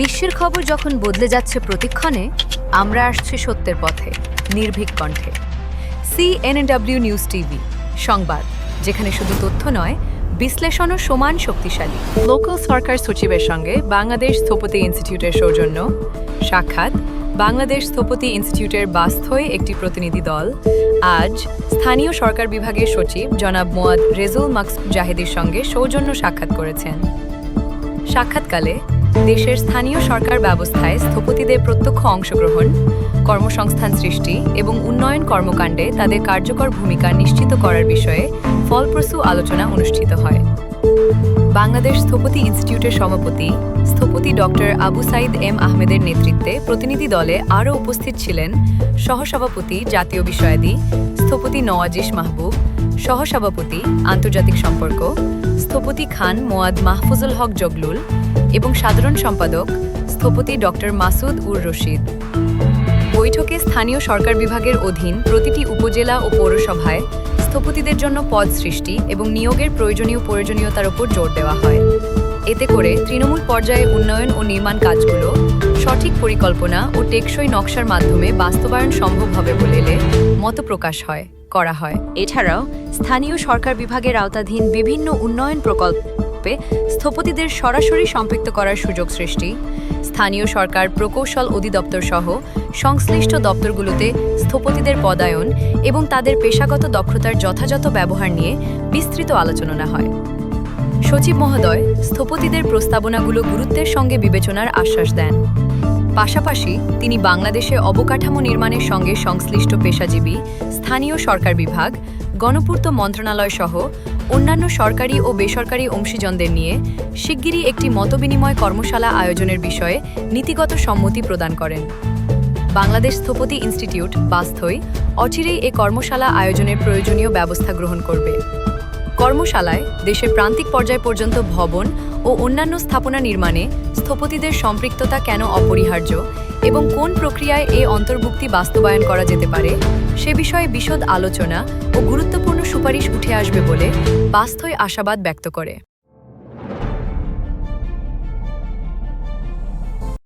বিশ্বের খবর যখন বদলে যাচ্ছে প্রতিক্ষণে, আমরা আসছি সত্যের পথে, নির্ভীক কণ্ঠে। সিএনএডব্লিউ নিউজ টিভি সংবাদ, যেখানে শুধু তথ্য নয়, বিশ্লেষণও সমান শক্তিশালী। লোকাল সরকার সচিবের সঙ্গে বাংলাদেশ স্থপতি ইনস্টিটিউটের সৌজন্য, সাক্ষাৎ বাংলাদেশ স্থপতি ইনস্টিটিউটের বাস্থয় একটি প্রতিনিধি দল। আজ স্থানীয় সরকার বিভাগের সচিব জনাব মোয়াদ রেজুল মাকসুদ জাহেদের সঙ্গে সৌজন্য সাক্ষাৎ করেছেন। সাক্ষাৎকালে দেশের স্থানীয় সরকার ব্যবস্থায় স্থপতিদের প্রত্যক্ষ অংশগ্রহণ, কর্মসংস্থান সৃষ্টি এবং উন্নয়ন কর্মকাণ্ডে তাদের কার্যকর ভূমিকা নিশ্চিত করার বিষয়ে ফলপ্রসূ আলোচনা অনুষ্ঠিত হয়। বাংলাদেশ স্থপতি ইনস্টিটিউটের সভাপতি স্থপতি ডক্টর আবু সাইদ এম আহমেদের নেতৃত্বে প্রতিনিধি দলে আরও উপস্থিত ছিলেন সহসভাপতি জাতীয় বিষয়াদি স্থপতি নওয়াজিস মাহবুব, সহসভাপতি আন্তর্জাতিক সম্পর্ক স্থপতি খান মোয়াদ মাহফুজুল হক জগলুল এবং সাধারণ সম্পাদক স্থপতি ডক্টর মাসুদ উর রশিদ। বৈঠকে স্থানীয় সরকার বিভাগের অধীন প্রতিটি উপজেলা ও পৌরসভায় স্থপতিদের জন্য পদ সৃষ্টি এবং নিয়োগের প্রয়োজনীয় প্রয়োজনীয়তার উপর জোর দেওয়া হয়। এতে করে তৃণমূল পর্যায়ে উন্নয়ন ও নির্মাণ কাজগুলো সঠিক পরিকল্পনা ও টেকসই নকশার মাধ্যমে বাস্তবায়ন সম্ভব হবে বলে মত প্রকাশ হয়, করা হয়। এছাড়াও, স্থানীয় সরকার বিভাগের আওতাধীন বিভিন্ন উন্নয়ন প্রকল্পে স্থপতিদের সরাসরি সম্পৃক্ত করার সুযোগ সৃষ্টি। স্থানীয় সরকার প্রকৌশল অধিদপ্তর সহ সংশ্লিষ্ট দপ্তরগুলোতে স্থপতিদের পদায়ন এবং তাদের পেশাগত দক্ষতার যথাযথ ব্যবহার নিয়ে বিস্তৃত আলোচনা হয়। সচিব মহোদয়, স্থপতিদের প্রস্তাবনাগুলো গুরুত্বের সঙ্গে বিবেচনার আশ্বাস দেন। পাশাপাশি তিনি বাংলাদেশে অবকাঠামো নির্মাণের সঙ্গে সংশ্লিষ্ট পেশাজীবী, স্থানীয় সরকার বিভাগ, গণপূর্ত মন্ত্রণালয় সহ অন্যান্য সরকারি ও বেসরকারি অংশীজনদের নিয়ে শিগগিরই একটি মতবিনিময় কর্মশালা আয়োজনের বিষয়ে নীতিগত সম্মতি প্রদান করেন। বাংলাদেশ স্থপতি ইনস্টিটিউট বাস্থই অচিরেই এ কর্মশালা আয়োজনের প্রয়োজনীয় ব্যবস্থা গ্রহণ করবে। কর্মশালায় দেশের প্রান্তিক পর্যায় পর্যন্ত ভবন ও অন্যান্য স্থাপনা নির্মাণে স্থপতিদের সম্পৃক্ততা কেন অপরিহার্য এবং কোন প্রক্রিয়ায় এই অন্তর্ভুক্তি বাস্তবায়ন করা যেতে পারে, সে বিষয়ে বিশদ আলোচনা ও গুরুত্বপূর্ণ সুপারিশ উঠে আসবে বলে বাস্তয় আশাবাদ ব্যক্ত করে।